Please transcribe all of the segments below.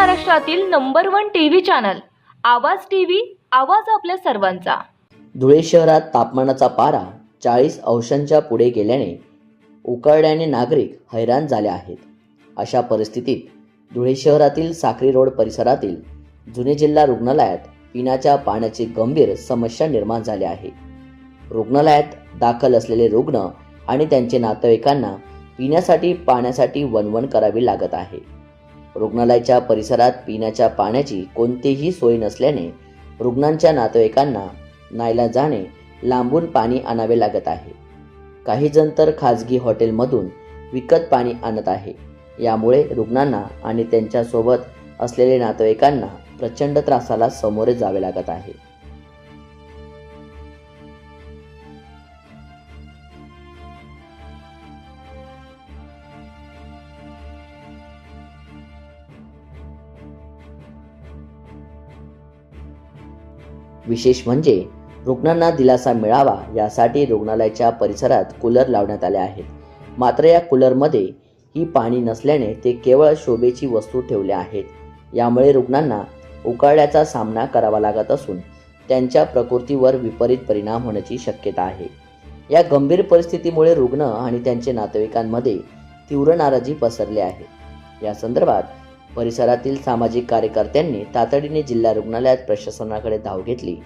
महाराष्ट्रातील number one TV channel Awaaz TV आवाज आपल्या सर्वांचा. धुळे शहरात तापमानाचा पारा चाळीस अंशांच्या पुढे गेल्याने उकळल्याने नागरिक हैराण झाले आहेत. अशा परिस्थितीत धुळे शहरातील साक्री रोड परिसरातील जुने जिल्हा रुग्णालयात पिण्याच्या पाण्याची गंभीर समस्या निर्माण झाली आहे. रुग्णालयात दाखल असलेले रुग्ण आणि त्यांचे नातेवाईकांना पिण्यासाठी पाण्यासाठी वणवण करावी लागत आहे. रुग्णालयाच्या परिसरात पिण्याच्या पाण्याची कोणतीही सोय नसल्याने रुग्णांच्या नातेवाईकांना नायला जाणे लांबून पाणी आणावे लागत आहे. काही जण तर खाजगी हॉटेलमधून विकत पाणी आणत आहे. यामुळे रुग्णांना आणि त्यांच्यासोबत असलेले नातेवाईकांना प्रचंड त्रासाला सामोरे जावे लागत आहे. विशेष म्हणजे रुग्णांना दिलासा मिळावा यासाठी रुग्णालयाच्या परिसरात कूलर लावण्यात आले आहेत. मात्र या कूलरमध्ये ही पाणी नसल्याने ते केवळ शोभेची वस्तू ठेवल्या आहेत. यामुळे रुग्णांना उकाड्याचा सामना करावा लागत असून त्यांच्या प्रकृतीवर विपरीत परिणाम होण्याची शक्यता आहे. या गंभीर परिस्थितीमुळे रुग्ण आणि त्यांचे नातेवाईकांमध्ये तीव्र नाराजी पसरली आहे. या संदर्भात परिसरातील सामाजिक कार्यकर्त्यांनी तातडीने जिल्हा रुग्णालयात प्रशासनाकडे धाव घेतली.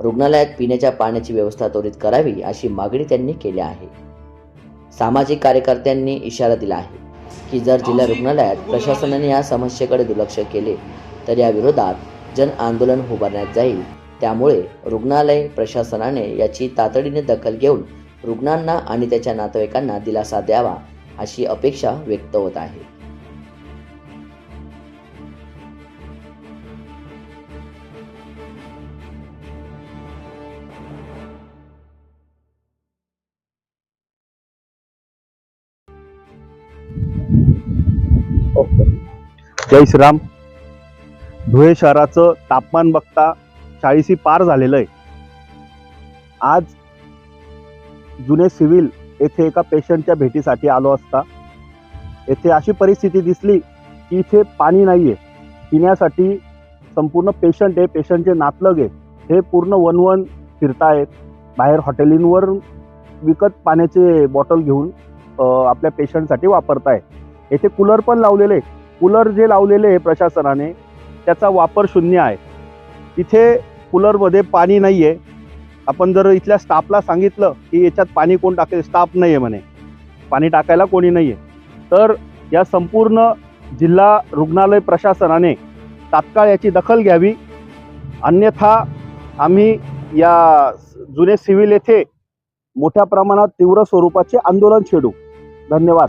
रुग्णालयात पिण्याच्या पाण्याची व्यवस्था त्वरित करावी अशी मागणी त्यांनी केली आहे. सामाजिक कार्यकर्त्यांनी इशारा दिला आहे की जर जिल्हा रुग्णालयात प्रशासनाने या समस्येकडे दुर्लक्ष केले तर या विरोधात जन आंदोलन उभारण्यात जाईल. त्यामुळे रुग्णालय प्रशासनाने याची तातडीने दखल घेऊन रुग्णांना आणि त्याच्या नातेवाईकांना दिलासा द्यावा अशी अपेक्षा व्यक्त होत आहे. जय श्रीराम. धुळे शहराचं तापमान बघता चाळीसी पार झालेलं आहे आज जुने सिव्हिल येथे एका पेशंटच्या भेटीसाठी आलो असता. येथे अशी परिस्थिती दिसली की इथे पाणी नाही आहे पिण्यासाठी संपूर्ण पेशंट आहे पेशंटचे नातलग आहे हे पूर्ण वनवन फिरतायत. बाहेर हॉटेलींवर विकत पाण्याचे बॉटल घेऊन आपल्या पेशंटसाठी वापरताय येथे कूलर पण लावलेले कूलर जे लावलेले आहे प्रशासनाने त्याचा वापर शून्य आहे. तिथे कूलरमध्ये पाणी नाही आहे आपण जर इथल्या स्टाफला सांगितलं की याच्यात पाणी कोण टाकेल? स्टाफ नाही आहे म्हणे. पाणी टाकायला कोणी नाही आहे तर या संपूर्ण जिल्हा रुग्णालय प्रशासनाने तात्काळ याची दखल घ्यावी. अन्यथा आम्ही या जुने सिव्हिल येथे मोठ्या प्रमाणात तीव्र स्वरूपाचे आंदोलन छेडू. धन्यवाद.